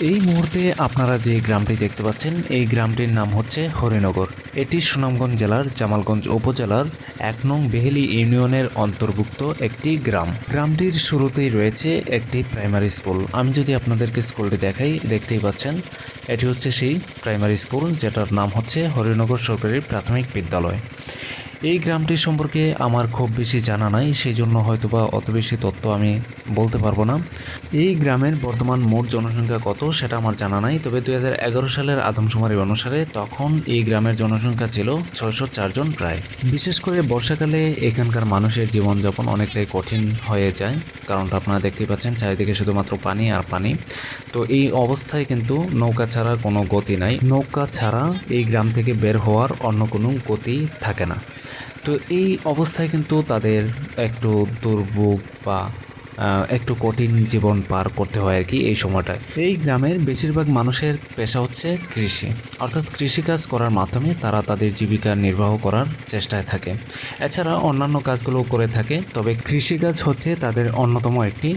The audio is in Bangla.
এই মুহূর্তে আপনারা যে গ্রামটি দেখতে পাচ্ছেন, এই গ্রামটির নাম হচ্ছে হরিনগর। এটি সুনামগঞ্জ জেলার জামালগঞ্জ উপজেলার এক নং বেহেলি ইউনিয়নের অন্তর্ভুক্ত একটি গ্রাম। গ্রামটির শুরুতেই রয়েছে একটি প্রাইমারি স্কুল। আমি যদি আপনাদেরকে স্কুলটি দেখাই, দেখতেই পাচ্ছেন, এটি হচ্ছে সেই প্রাইমারি স্কুল, যেটার নাম হচ্ছে হরিনগর সরকারি প্রাথমিক বিদ্যালয়। এই গ্রামটি সম্পর্কে আমার খুব বেশি জানা নাই সেই জন্য হয়তোবা অত বেশি তথ্য আমি বলতে পারব না। এই গ্রামের বর্তমান মোট জনসংখ্যা কত সেটা আমার জানা নাই, তবে দু হাজার এগারো সালের আদমশুমারি অনুসারে তখন এই গ্রামের জনসংখ্যা ছিল ছয়শো চারজন প্রায়। বিশেষ করে বর্ষাকালে এখানকার মানুষের জীবনযাপন অনেকটাই কঠিন হয়ে যায়, কারণটা আপনারা দেখতেই পাচ্ছেন, চারিদিকে শুধুমাত্র পানি আর পানি। তো এই অবস্থায় কিন্তু নৌকা ছাড়া কোনো গতি নাই। নৌকা ছাড়া এই গ্রাম থেকে বের হওয়ার অন্য কোনো গতি থাকে না। তো এই অবস্থায় কিন্তু তাদের একটু দুর্ভোগ বা একটু কঠিন জীবন পার করতে হয় আর কি এই সময়টায়। এই গ্রামের বেশিরভাগ মানুষের পেশা হচ্ছে কৃষি। অর্থাৎ কৃষিকাজ করার মাধ্যমে তারা তাদের জীবিকা নির্বাহ করার চেষ্টায় থাকে। এছাড়া অন্যান্য কাজগুলো করে থাকে, তবে কৃষিকাজ হচ্ছে তাদের অন্যতম একটি